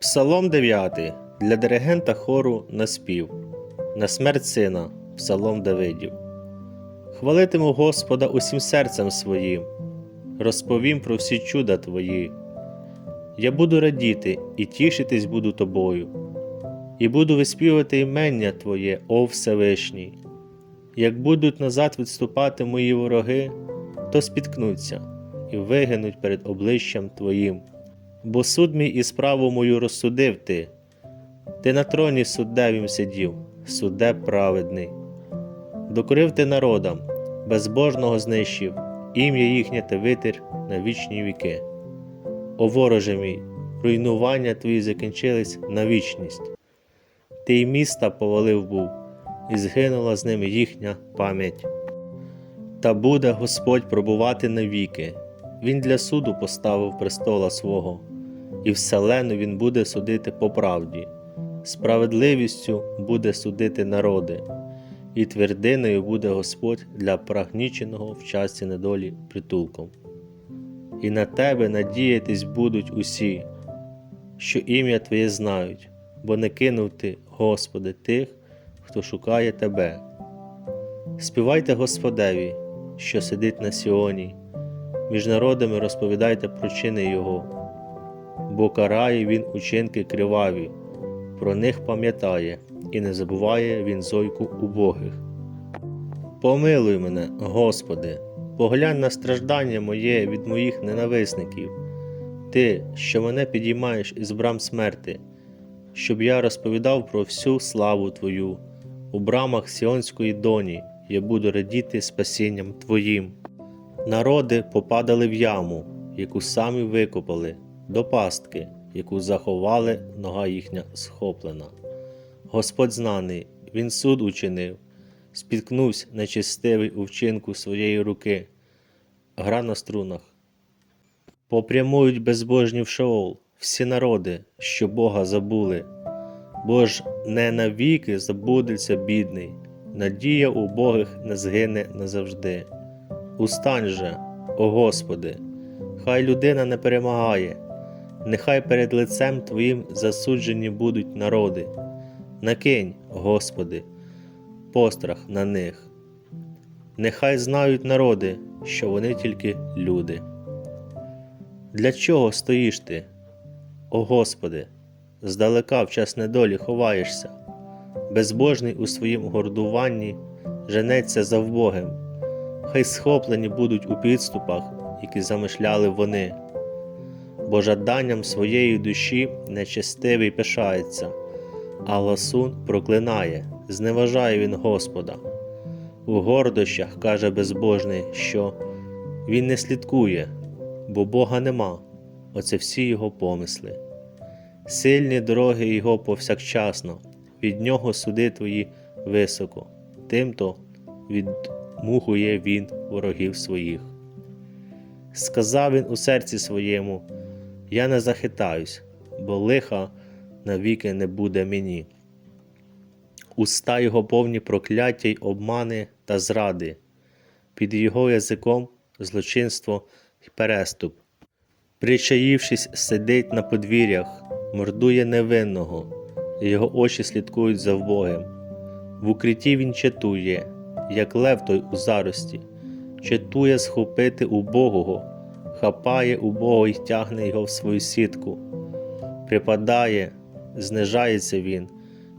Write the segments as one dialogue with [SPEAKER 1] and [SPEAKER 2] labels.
[SPEAKER 1] Псалом 9 для диригента хору на спів. На смерть сина. Псалом Давидів. Хвалитиму Господа усім серцем своїм, розповім про всі чуда твої. Я буду радіти і тішитись буду тобою, і буду виспівувати імення Твоє, о Всевишній. Як будуть назад відступати мої вороги, то спіткнуться і вигинуть перед обличчям Твоїм. Бо суд мій і справу мою розсудив ти, ти на троні суддевім сидів, судде праведний. Докорив ти народам, безбожного знищив, ім'я їхнє ти витер на вічні віки. О вороже мій, руйнування твої закінчились на вічність. Ти й міста повалив був, і згинула з ними їхня пам'ять. Та буде Господь пробувати навіки, Він для суду поставив престола свого, і вселену Він буде судити по правді, справедливістю буде судити народи, і твердиною буде Господь для прагніченого в часі недолі притулком. І на тебе надіятись будуть усі, що ім'я Твоє знають, бо не кинув ти, Господи, тих, хто шукає Тебе. Співайте Господеві, що сидить на Сіоні, між народами розповідайте про чини Його, бо карає Він учинки криваві, про них пам'ятає і не забуває Він зойку убогих. Помилуй мене, Господи, поглянь на страждання моє від моїх ненависників, Ти, що мене підіймаєш із брам смерти, щоб я розповідав про всю славу Твою. У брамах Сіонської доні я буду радіти спасінням Твоїм. Народи попадали в яму, яку самі викопали, до пастки, яку заховали, нога їхня схоплена. Господь знаний, Він суд учинив, спіткнувся нечистивий у вчинку своєї руки, гра на струнах. Попрямують безбожні в Шеол всі народи, що Бога забули, бо ж не навіки забудеться бідний, надія убогих не згине назавжди. Устань же, о Господи, хай людина не перемагає, нехай перед лицем Твоїм засуджені будуть народи. Накинь, Господи, пострах на них. Нехай знають народи, що вони тільки люди. Для чого стоїш ти, о Господи, здалека в час недолі ховаєшся, безбожний у своїм гордуванні женеться за вбогим, хай схоплені будуть у підступах, які замишляли вони, бо жаданням своєї душі нечестивий пишається, а ласун проклинає, зневажає він Господа. У гордощах каже безбожний, що він не слідкує, бо Бога нема, оце всі його помисли. Сильні дороги його повсякчасно, від нього суди твої високо, тимто відмухує він ворогів своїх. Сказав він у серці своєму: Я не захитаюсь, бо лиха навіки не буде мені. Уста його повні прокляття й обмани та зради, під його язиком злочинство й переступ. Причаївшись, сидить на подвір'ях, мордує невинного, його очі слідкують за вбогим. В укритті він чатує, як лев той у зарості, чатує схопити убогого, хапає убого й тягне його в свою сітку. Припадає, знижається він,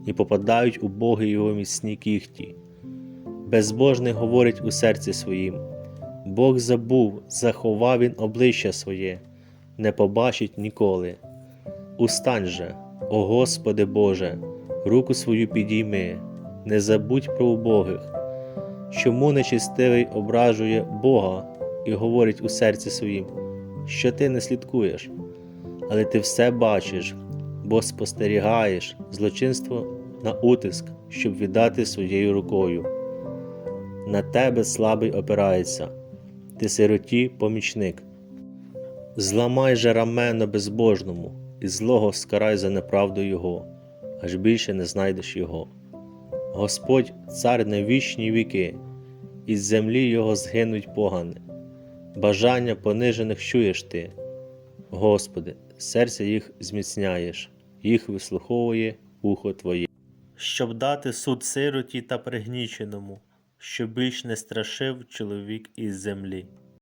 [SPEAKER 1] і попадають у боги його міцні кіхті. Безбожний говорить у серці своїм: Бог забув, заховав він обличчя своє, не побачить ніколи. Устань же, о Господи Боже, руку свою підійми, не забудь про убогих. Чому нечистивий ображує Бога і говорить у серці своїм, що ти не слідкуєш, але ти все бачиш, бо спостерігаєш злочинство на утиск, щоб віддати своєю рукою. На тебе слабий опирається, ти сироті помічник. Зламай же рамено безбожному, і злого скарай за неправду Його, аж більше не знайдеш Його. Господь цар на вічні віки, із землі Його згинуть погани, бажання понижених чуєш ти, Господи, серця їх зміцняєш. їх вислуховує ухо Твоє. Щоб дати суд сироті та пригніченому, щоб більш не страшив чоловік із землі.